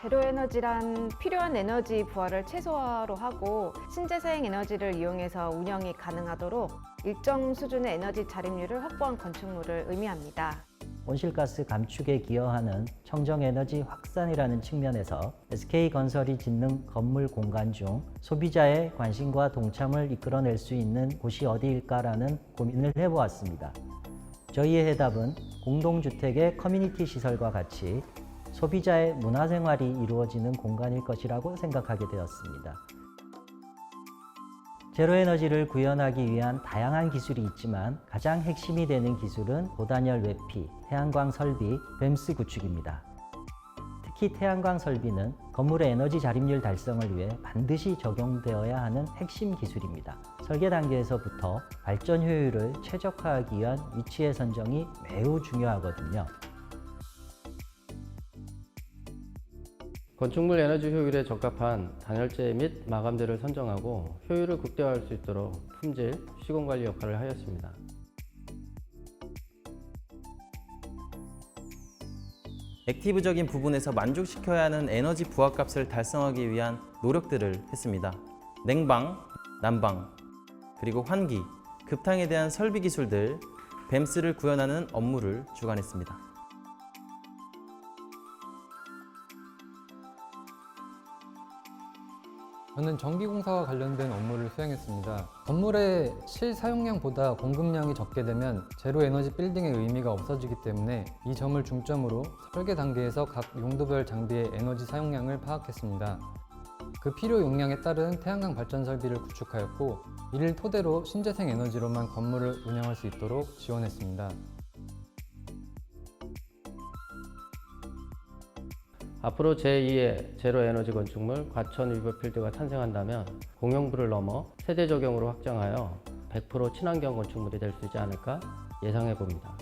제로 에너지란 필요한 에너지 부하를 최소화로 하고 신재생 에너지를 이용해서 운영이 가능하도록 일정 수준의 에너지 자립률을 확보한 건축물을 의미합니다. 온실가스 감축에 기여하는 청정에너지 확산이라는 측면에서 SK건설이 짓는 건물 공간 중 소비자의 관심과 동참을 이끌어낼 수 있는 곳이 어디일까라는 고민을 해보았습니다. 저희의 해답은 공동주택의 커뮤니티 시설과 같이 소비자의 문화생활이 이루어지는 공간일 것이라고 생각하게 되었습니다. 제로에너지를 구현하기 위한 다양한 기술이 있지만 가장 핵심이 되는 기술은 고단열 외피, 태양광 설비, 뱀스 구축입니다. 특히 태양광 설비는 건물의 에너지 자립률 달성을 위해 반드시 적용되어야 하는 핵심 기술입니다. 설계 단계에서부터 발전 효율을 최적화하기 위한 위치의 선정이 매우 중요하거든요. 건축물 에너지 효율에 적합한 단열재 및 마감재를 선정하고 효율을 극대화할 수 있도록 품질, 시공 관리 역할을 하였습니다. 액티브적인 부분에서 만족시켜야 하는 에너지 부하값을 달성하기 위한 노력들을 했습니다. 냉방, 난방, 그리고 환기, 급탕에 대한 설비 기술들, 뱀스를 구현하는 업무를 주관했습니다. 저는 전기공사와 관련된 업무를 수행했습니다. 건물의 실사용량보다 공급량이 적게 되면 제로 에너지 빌딩의 의미가 없어지기 때문에 이 점을 중점으로 설계 단계에서 각 용도별 장비의 에너지 사용량을 파악했습니다. 그 필요 용량에 따른 태양광 발전 설비를 구축하였고 이를 토대로 신재생 에너지로만 건물을 운영할 수 있도록 지원했습니다. 앞으로 제2의 제로 에너지 건축물 과천 위버필드가 탄생한다면 공용부를 넘어 세대 적용으로 확장하여 100% 친환경 건축물이 될 수 있지 않을까 예상해 봅니다.